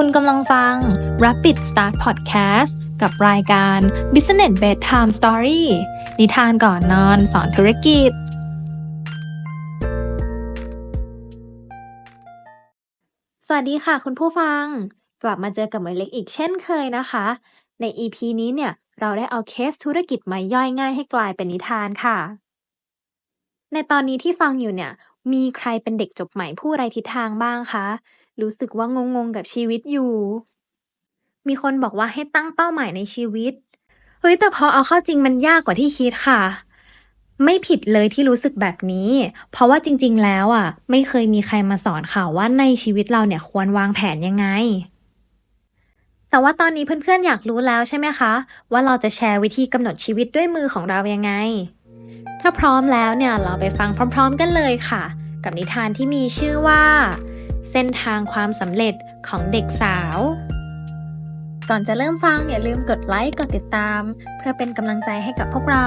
คุณกำลังฟัง Rapid Start Podcast กับรายการ Business Bedtime Story นิทานก่อนนอนสอนธุรกิจ สวัสดีค่ะคุณผู้ฟัง กลับมาเจอกับหมยเล็กอีกเช่นเคยนะคะ ใน EP นี้เนี่ย เราได้เอาเคสธุรกิจมาย่อยง่ายให้กลายเป็นนิทานค่ะ ในตอนนี้ที่ฟังอยู่เนี่ย มีใครเป็นเด็กจบใหม่ผู้ไร้ทิศทางบ้างคะ รู้สึกว่างง ๆ กับชีวิตอยู่ มีคนบอกว่าให้ตั้งเป้าหมายในชีวิต เฮ้ย แต่พอเอาเข้าจริงมันยากกว่าที่คิดค่ะ ไม่ผิดเลยที่รู้สึกแบบนี้ เพราะว่าจริง ๆ แล้วอะ ไม่เคยมีใครมาสอนค่ะว่าในชีวิตเราเนี่ยควรวางแผนยังไง แต่ว่าตอนนี้เพื่อนๆอยากรู้แล้วใช่ไหมคะ ว่าเราจะแชร์วิธีกำหนดชีวิตด้วยมือของเรายังไง ถ้าพร้อมแล้วเนี่ยเราไปฟังพร้อม ๆ กันเลยค่ะ กับนิทานที่มีชื่อว่า เส้นทางความสำเร็จของเด็กสาว ก่อนจะเริ่มฟังอย่าลืมกดไลค์กดติดตาม เพื่อเป็นกำลังใจให้กับพวกเรา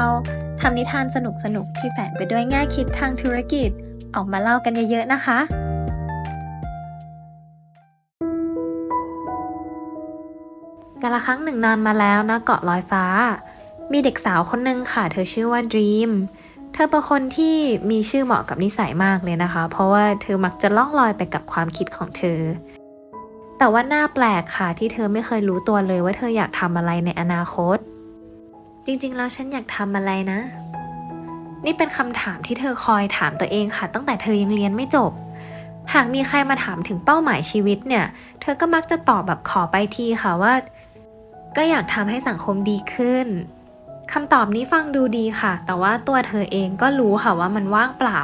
ทำนิทานสนุกๆที่แฝงไปด้วยแง่คิดทางธุรกิจ ออกมาเล่ากันเยอะๆนะคะกาละครั้งหนึ่งนานมาแล้วนะเกาะลอยฟ้า มีเด็กสาวคนหนึ่งค่ะ เธอชื่อว่า Dream เธอเป็นคนที่มีชื่อเหมาะกับนิสัยมากเลยนะคะ เพราะว่าเธอมักจะล่องลอยไปกับความคิดของเธอ แต่ว่าหน้าแปลกค่ะที่เธอไม่เคยรู้ตัวเลยว่าเธออยากทำอะไรในอนาคต จริงๆ แล้วฉันอยากทำอะไรนะ นี่เป็นคำถามที่เธอคอยถามตัวเองค่ะ ตั้งแต่เธอยังเรียนไม่จบ หากมีใครมาถามถึงเป้าหมายชีวิตเนี่ย เธอก็มักจะตอบแบบขอไปทีค่ะว่า ก็อยากทำให้สังคมดีขึ้น คำตอบนี้ฟังดูดีค่ะ แต่ว่าตัวเธอเองก็รู้ค่ะว่ามันว่างเปล่า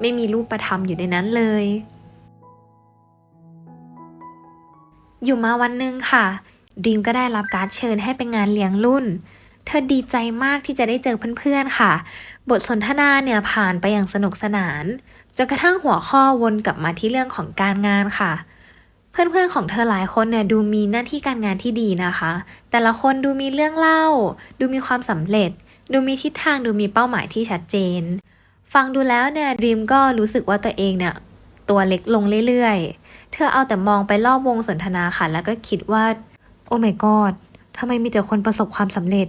ไม่มีรูปธรรมอยู่ในนั้นเลย อยู่มาวันหนึ่งค่ะดีมก็ได้รับการเชิญให้ไปงานเลี้ยงรุ่น เธอดีใจมากที่จะได้เจอเพื่อนๆค่ะ บทสนทนาเนี่ยผ่านไปอย่างสนุกสนานจนกระทั่งหัวข้อวนกลับมาที่เรื่องของการงานค่ะเเพื่อนๆของเธอหลายคนเนี่ยดูมีหน้าที่การงานที่ดีนะคะ แต่ละคนดูมีเรื่องเล่า ดูมีความสำเร็จ ดูมีทิศทางดูมีเป้าหมายที่ชัดเจน ฟังดูแล้วเนี่ยดีมก็รู้สึกว่าตัวเองเนี่ยตัวเล็กลงเรื่อยๆ เธอเอาแต่มองไปรอบวงสนทนาค่ะ แล้วก็คิดว่า โอ้ my god ทำไมมีแต่คนประสบความสำเร็จ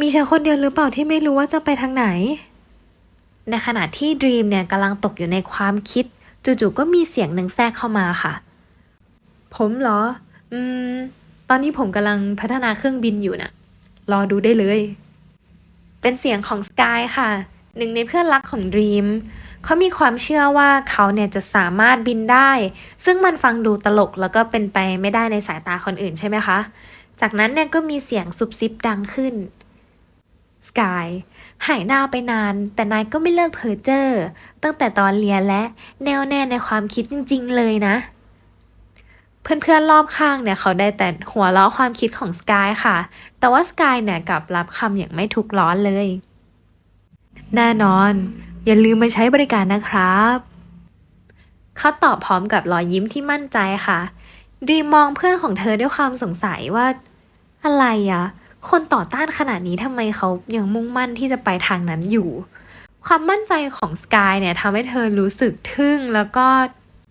มีฉันคนเดียวหรือเปล่าที่ไม่รู้ว่าจะไปทางไหน ในขณะที่ดีมเนี่ยกำลังตกอยู่ในความคิด จู่ๆก็มีเสียงหนึ่งแทรกเข้ามาค่ะ ผมเหรอ อืม ตอนนี้ผมกำลังพัฒนาเครื่องบินอยู่นะรอดูได้เลย เป็นเสียงของสกายค่ะ หนึ่งในเพื่อนรักของดรีมเขามีความเชื่อว่าเขาเนี่ยจะสามารถบินได้ ซึ่งมันฟังดูตลกแล้วก็เป็นไปไม่ได้ในสายตาคนอื่นใช่ไหมคะ จากนั้นเนี่ยก็มีเสียงซุบซิบดังขึ้นสกายหายหน้าไปนาน แต่นายก็ไม่เลิกเพ้อเจ้อตั้งแต่ตอนเรียนและแน่วแน่ในความคิดจริง ๆ เลยนะ เพื่อนๆรอบข้างเนี่ยเขาได้แต่หัวเราะความคิดของสกายค่ะ แต่ว่าสกายเนี่ยกลับรับคำอย่างไม่ทุกร้อนเลย แน่นอน อย่าลืมมาใช้บริการนะครับเขาตอบพร้อมกับรอยยิ้มที่มั่นใจค่ะ ดีมองเพื่อนของเธอด้วยความสงสัยว่า อะไรอะคนต่อต้านขนาดนี้ทำไมเขายังมุ่งมั่นที่จะไปทางนั้นอยู่ ความมั่นใจของสกายเนี่ยทำให้เธอรู้สึกทึ่งแล้วก็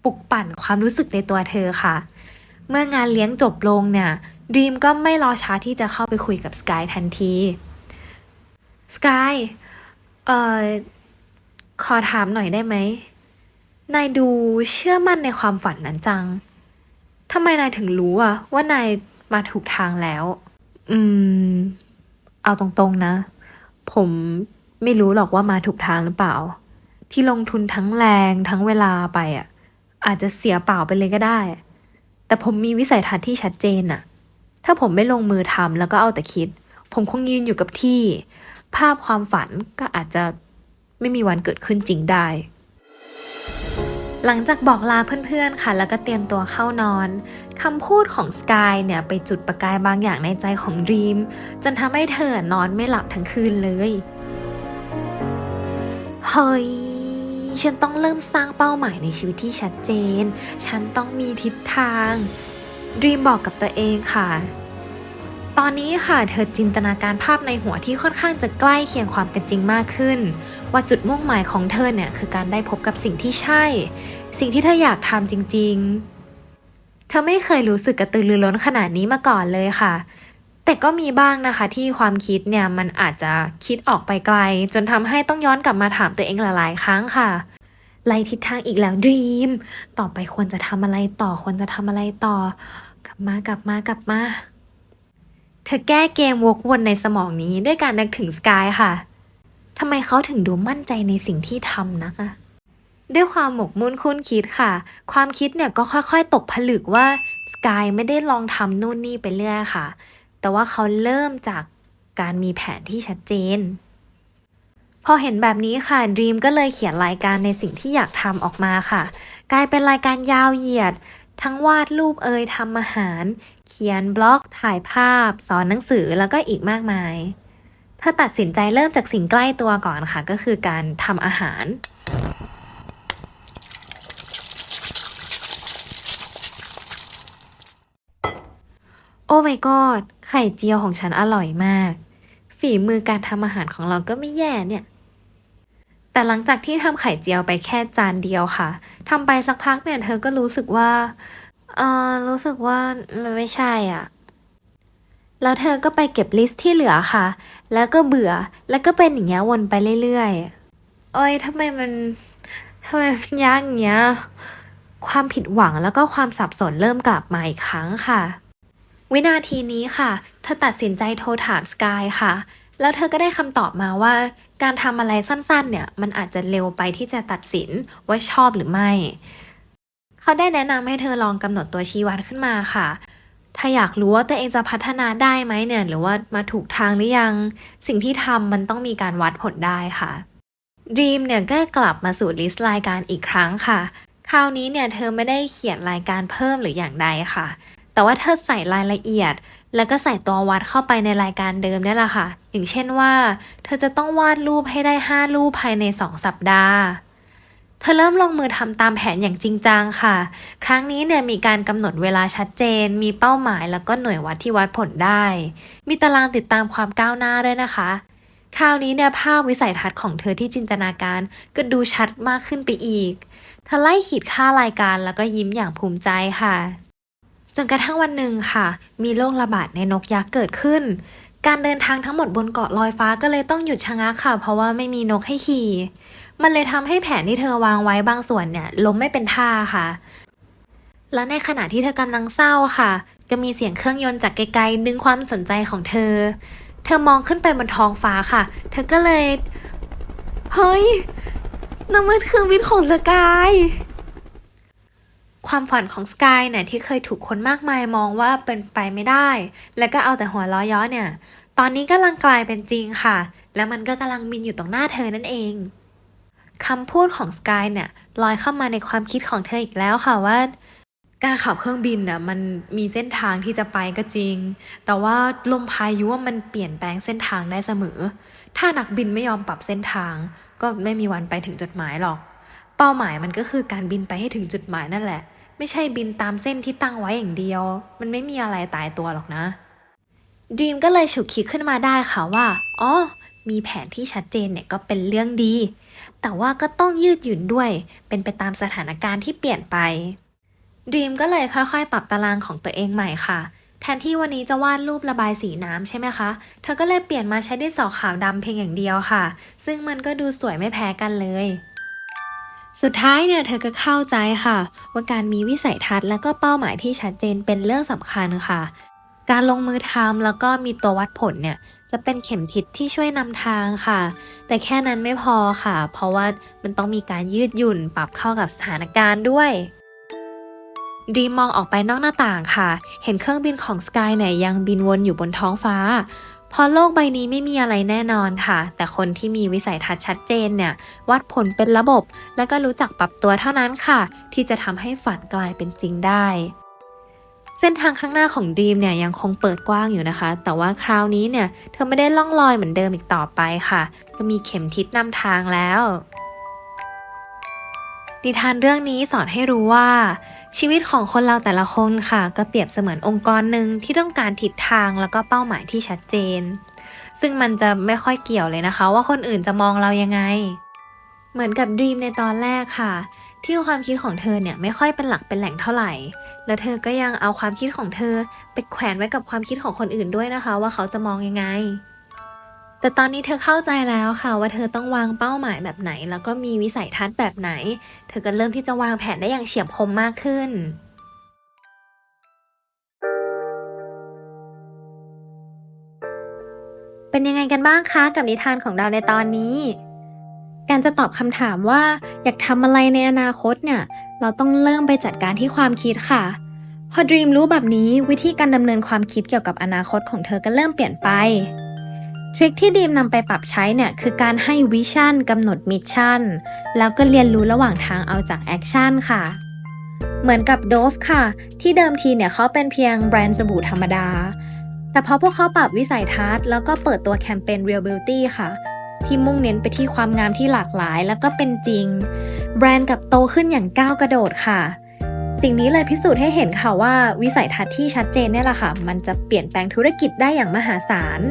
ปลุกปั่นความรู้สึกในตัวเธอค่ะ เมื่องานเลี้ยงจบลงเนี่ยดีมก็ไม่รอช้าที่จะเข้าไปคุยกับสกายทันทีสกายเอ่อขอถามหน่อยได้ไหมนายดูเชื่อมั่นในความฝันนั้นจังทำไมนายถึงรู้อะว่านายมาถูกทางแล้ว อืม เอาตรงๆนะ ผมไม่รู้หรอกว่ามาถูกทางหรือเปล่า ที่ลงทุนทั้งแรงทั้งเวลาไปอะอาจจะเสียเปล่าไปเลยก็ได้ แต่ผมมีวิสัยทัศน์ที่ชัดเจนอะถ้าผมไม่ลงมือทำแล้วก็เอาแต่คิด ผมคงยืนอยู่กับที่ ภาพความฝันก็อาจจะไม่มีวันเกิดขึ้นจริงได้ หลังจากบอกลาเพื่อนๆค่ะ แล้วก็เตรียมตัวเข้านอนคำพูดของสกายเนี่ยไปจุดประกายบางอย่างในใจของดรีมจนทำให้เธอนอนไม่หลับทั้งคืนเลย เฮ้ย ฉันต้องเริ่มสร้างเป้าหมายในชีวิตที่ชัดเจน ฉันต้องมีทิศทาง ดรีมบอกกับตัวเองค่ะ ตอนนี้ค่ะเธอจินตนาการภาพในหัวที่ค่อนข้างจะใกล้เคียงความเป็นจริงมากขึ้น ว่าจุดมุ่งหมายของเธอเนี่ยคือการได้พบกับสิ่งที่ใช่ สิ่งที่เธออยากทำจริง ๆ เธอไม่เคยรู้สึกกระตือรือร้นขนาดนี้มาก่อนเลยค่ะ แต่ก็มีบ้างนะคะที่ความคิดเนี่ยมันอาจจะคิดออกไปไกล จนทำให้ต้องย้อนกลับมาถามตัวเองหลาย ๆ ครั้งค่ะไล่ทิศทางอีกแล้วดีมต่อไปควรจะทำอะไรต่อควรจะทำอะไรต่อ กลับมากลับมากลับมาเธอแก้เกมวกวนในสมองนี้ด้วยการนึกถึงสกายค่ะทำไมเขาถึงดูมั่นใจในสิ่งที่ทำนักอะด้วยความหมกมุ่นคุ้นคิดค่ะ ความคิดเนี่ยก็ค่อยๆ ตกผลึกว่าสกายไม่ได้ลองทำนู่นนี่ไปเรื่อยค่ะ แต่ว่าเขาเริ่มจากการมีแผนที่ชัดเจน พอเห็นแบบนี้ค่ะดรีมก็เลยเขียนรายการในสิ่งที่อยากทำออกมาค่ะ กลายเป็นรายการยาวเหยียด ทั้งวาดรูปเอยทำอาหาร เขียนบล็อก ถ่ายภาพ สอนหนังสือแล้วก็อีกมากมายเธอตัดสินใจเริ่มจากสิ่งใกล้ตัวก่อนค่ะ ก็คือการทำอาหาร โอ้ my god ไข่เจียวของฉันอร่อยมาก ฝีมือการทำอาหารของเราก็ไม่แย่เนี่ย แต่หลังจากที่ทำไข่เจียวไปแค่จานเดียวค่ะทำไปสักพักเนี่ยเธอก็รู้สึกว่า เออรู้สึกว่ามันไม่ใช่อะ แล้วเธอก็ไปเก็บลิสต์ที่เหลือค่ะ แล้วก็เบื่อ แล้วก็เป็นอย่างเงี้ยวนไปเรื่อยๆ เอ้ยทำไมมันทำไมมันยากอย่างเงี้ยความผิดหวังแล้วก็ความสับสนเริ่มกลับมาอีกครั้งค่ะ วินาทีนี้ค่ะ เธอตัดสินใจโทรถามสกายค่ะ แล้วเธอก็ได้คำตอบมาว่า การทำอะไรสั้นๆ เนี่ย มันอาจจะเร็วไปที่จะตัดสินว่าชอบหรือไม่ เขาได้แนะนำให้เธอลองกำหนดตัวชี้วัดขึ้นมาค่ะ ถ้าอยากรู้ว่าตัวเองจะพัฒนาได้ไหมเนี่ย หรือว่ามาถูกทางหรือยัง สิ่งที่ทำมันต้องมีการวัดผลได้ค่ะดีมเนี่ยก็กลับมาสู่ลิสต์รายการอีกครั้งค่ะ คราวนี้เนี่ยเธอไม่ได้เขียนรายการเพิ่มหรืออย่างใดค่ะ แต่ว่าเธอใส่รายละเอียด แล้วก็ใส่ตัววัดเข้าไปในรายการเดิมนี่แหละค่ะ อย่างเช่นว่า เธอจะต้องวาดรูปให้ได้ 5 รูปภายใน 2 สัปดาห์ เธอเริ่มลงมือทำตามแผนอย่างจริงจังค่ะ ครั้งนี้เนี่ยมีการกำหนดเวลาชัดเจน มีเป้าหมายแล้วก็หน่วยวัดที่วัดผลได้ มีตารางติดตามความก้าวหน้าด้วยนะคะ คราวนี้เนี่ยภาพวิสัยทัศน์ของเธอที่จินตนาการก็ดูชัดมากขึ้นไปอีกเธอไล่ขีดค่ารายการแล้วก็ยิ้มอย่างภูมิใจค่ะ จนกระทั่งวันหนึ่งค่ะ มีโรคระบาดในนกยักษ์เกิดขึ้น การเดินทางทั้งหมดบนเกาะลอยฟ้าก็เลยต้องหยุดชะงักค่ะ เพราะว่าไม่มีนกให้ขี่ มันเลยทำให้แผนที่เธอวางไว้บางส่วนเนี่ยล้มไม่เป็นท่าค่ะ และในขณะที่เธอกำลังเศร้าค่ะก็มีเสียงเครื่องยนต์จากไกลๆดึงความสนใจของเธอ เธอมองขึ้นไปบนท้องฟ้าค่ะ เธอก็เลย เฮ้ยนั่นมันเครื่องบินของสกาย ความฝันของสกายเนี่ยที่เคยถูกคนมากมายมองว่าเป็นไปไม่ได้ แล้วก็เอาแต่หัวล้อย้อเนี่ย ตอนนี้กำลังกลายเป็นจริงค่ะ แล้วมันก็กำลังบินอยู่ตรงหน้าเธอนั่นเองคำพูดของสกายเนี่ยลอยเข้ามาในความคิดของเธออีกแล้วค่ะว่า การขับเครื่องบินน่ะมันมีเส้นทางที่จะไปก็จริง แต่ว่าลมพายุว่ามันเปลี่ยนแปลงเส้นทางได้เสมอ ถ้านักบินไม่ยอมปรับเส้นทาง ก็ไม่มีวันไปถึงจุดหมายหรอก เป้าหมายมันก็คือการบินไปให้ถึงจุดหมายนั่นแหละ ไม่ใช่บินตามเส้นที่ตั้งไว้อย่างเดียว มันไม่มีอะไรตายตัวหรอกนะดีมก็เลยฉุกคิดขึ้นมาได้ค่ะว่า อ๋อ มีแผนที่ชัดเจนเนี่ยก็เป็นเรื่องดี แต่ว่าก็ต้องยืดหยุ่นด้วย เป็นไปตามสถานการณ์ที่เปลี่ยนไปดีมก็เลยค่อยๆ ปรับตารางของตัวเองใหม่ค่ะ แทนที่วันนี้จะวาดรูประบายสีน้ำใช่ไหมคะ เธอก็เลยเปลี่ยนมาใช้ดินสอขาวดำเพียงอย่างเดียวค่ะ ซึ่งมันก็ดูสวยไม่แพ้กันเลย สุดท้ายเนี่ยเธอก็เข้าใจค่ะ ว่าการมีวิสัยทัศน์และก็เป้าหมายที่ชัดเจนเป็นเรื่องสำคัญค่ะ การลงมือทำแล้วก็มีตัววัดผลเนี่ยจะเป็นเข็มทิศที่ช่วยนำทางค่ะ แต่แค่นั้นไม่พอค่ะ เพราะว่ามันต้องมีการยืดหยุ่นปรับเข้ากับสถานการณ์ด้วยดีมมองออกไปนอกหน้าต่างค่ะ เห็นเครื่องบินของสกายเนี่ยยังบินวนอยู่บนท้องฟ้า พอโลกใบนี้ไม่มีอะไรแน่นอนค่ะ แต่คนที่มีวิสัยทัศน์ชัดเจนเนี่ย วัดผลเป็นระบบ และก็รู้จักปรับตัวเท่านั้นค่ะ ที่จะทำให้ฝันกลายเป็นจริงได้ เส้นทางข้างหน้าของดีมเนี่ยยังคงเปิดกว้างอยู่นะคะ แต่ว่าคราวนี้เนี่ย เธอไม่ได้ล่องลอยเหมือนเดิมอีกต่อไปค่ะ ก็มีเข็มทิศนำทางแล้ว นิทานเรื่องนี้สอนให้รู้ว่า ชีวิตของคนเราแต่ละคนค่ะ ก็เปรียบเสมือนองค์กรหนึ่งที่ต้องการทิศทางแล้วก็เป้าหมายที่ชัดเจน ซึ่งมันจะไม่ค่อยเกี่ยวเลยนะคะ ว่าคนอื่นจะมองเรายังไง เหมือนกับดีมในตอนแรกค่ะ ที่ความคิดของเธอเนี่ยไม่ค่อยเป็นหลักเป็นแหล่งเท่าไหร่ แล้วเธอก็ยังเอาความคิดของเธอไปแขวนไว้กับความคิดของคนอื่นด้วยนะคะ ว่าเขาจะมองยังไง แต่ตอนนี้เธอเข้าใจแล้วค่ะว่าเธอต้องวางเป้าหมายแบบไหน แล้วก็มีวิสัยทัศน์แบบไหน เธอก็เริ่มที่จะวางแผนได้อย่างเฉียบคมมากขึ้นเป็นยังไงกันบ้างคะกับนิทานของเราในตอนนี้ การจะตอบคำถามว่าอยากทำอะไรในอนาคตเนี่ย เราต้องเริ่มไปจัดการที่ความคิดค่ะ พอดรีมรู้แบบนี้วิธีการดำเนินความคิดเกี่ยวกับอนาคตของเธอก็เริ่มเปลี่ยนไป ทริคที่ดีมนำไปปรับใช้เนี่ยคือการให้วิชั่นกำหนดมิชชั่น แล้วก็เรียนรู้ระหว่างทางเอาจากแอคชั่นค่ะ เหมือนกับโดฟค่ะ ที่เดิมทีเนี่ยเขาเป็นเพียงแบรนด์สบู่ธรรมดา แต่พอพวกเขาปรับวิสัยทัศน์แล้วก็เปิดตัวแคมเปญ Real Beauty ค่ะ ที่มุ่งเน้นไปที่ความงามที่หลากหลาย แล้วก็เป็นจริง แบรนด์กับโตขึ้นอย่างก้าวกระโดดค่ะสิ่งนี้เลยพิสูจน์ให้เห็นค่ะว่าวิสัยทัศน์ที่ชัดเจนเนี่ยแหละค่ะ มันจะเปลี่ยนแปลงธุรกิจได้อย่างมหาศาล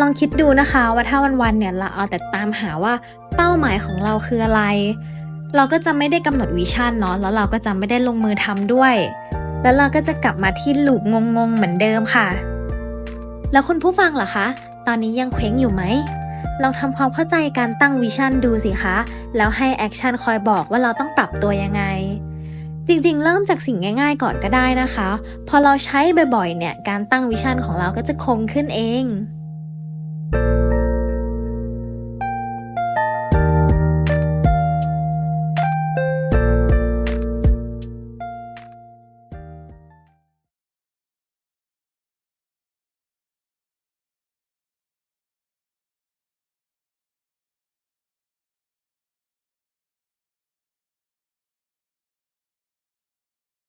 ลองคิดดูนะคะว่าถ้าวันๆเนี่ยเราเอาแต่ตามหาว่าเป้าหมายของเราคืออะไร เราก็จะไม่ได้กำหนดวิชั่นเนาะแล้วเราก็จะไม่ได้ลงมือทำด้วย แล้วเราก็จะกลับมาที่ลูปงงๆเหมือนเดิมค่ะ แล้วคุณผู้ฟังล่ะคะ ตอนนี้ยังเคว้งอยู่ไหมลองทำความเข้าใจการตั้งวิชั่นดูสิคะ แล้วให้แอคชั่นคอยบอกว่าเราต้องปรับตัวยังไง จริงๆ เริ่มจากสิ่งง่าย ๆ ก่อนก็ได้นะคะ พอเราใช้บ่อยๆ เนี่ย การตั้งวิชั่นของเราก็จะคงขึ้นเอง